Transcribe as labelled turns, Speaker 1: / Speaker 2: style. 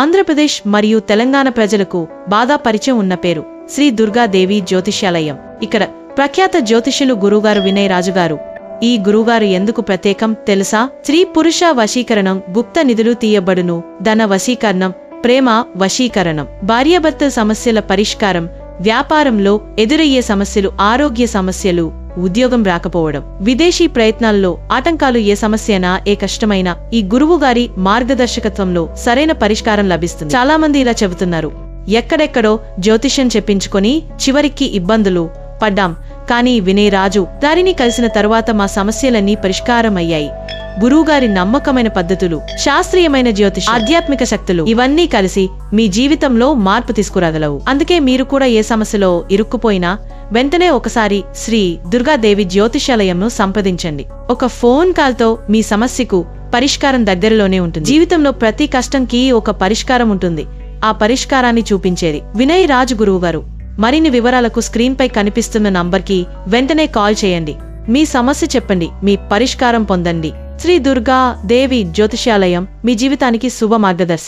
Speaker 1: ఆంధ్రప్రదేశ్ మరియు తెలంగాణ ప్రజలకు బాగా పరిచయం ఉన్న పేరు శ్రీ దుర్గాదేవి జ్యోతిష్యాలయం. ఇక్కడ ప్రఖ్యాత జ్యోతిష్యులు గురుగారు వినయ్ రాజుగారు ఈ గురుగారు ఎందుకు ప్రత్యేకం తెలుసా? స్త్రీ పురుష వశీకరణం గుప్త నిధులు తీయబడును ధన వశీకరణం ప్రేమ వశీకరణం. భార్యాభర్త సమస్యల పరిష్కారం వ్యాపారంలో ఎదురయ్యే సమస్యలు ఆరోగ్య సమస్యలు ఉద్యోగం రాకపోవడం. విదేశీ ప్రయత్నాల్లో ఆటంకాలు ఏ సమస్యనా ఏ కష్టమైనా ఈ గురువు గారి మార్గదర్శకత్వంలో సరైన పరిష్కారం లభిస్తుంది. చాలా మంది ఇలా చెబుతున్నారు. ఎక్కడెక్కడో జ్యోతిష్యం చెప్పించుకొని చివరికి ఇబ్బందులు పడ్డాం. కానీ వినయ్ రాజు దారిని కలిసిన తరువాత మా సమస్యలన్నీ పరిష్కారం అయ్యాయి గురువుగారి నమ్మకమైన పద్ధతులు శాస్త్రీయమైన జ్యోతిష్ ఆధ్యాత్మిక శక్తులు ఇవన్నీ కలిసి మీ జీవితంలో మార్పు తీసుకురాగలవు. అందుకే మీరు కూడా ఏ సమస్యలో ఇరుక్కుపోయినా వెంటనే ఒకసారి శ్రీ దుర్గాదేవి జ్యోతిషాలయంను సంప్రదించండి. ఒక ఫోన్ కాల్తో మీ సమస్యకు పరిష్కారం దగ్గరలోనే ఉంటుంది. జీవితంలో ప్రతి కష్టంకి ఒక పరిష్కారం ఉంటుంది. ఆ పరిష్కారాన్ని చూపించేది వినయ్ రాజ్ గురువు గారు మరిన్ని వివరాలకు స్క్రీన్పై కనిపిస్తున్న నంబర్కి వెంటనే కాల్ చేయండి. మీ సమస్య చెప్పండి. మీ పరిష్కారం పొందండి. శ్రీ దుర్గా దేవి జ్యోతిషాలయం మీ జీవితానికి శుభ మార్గదర్శి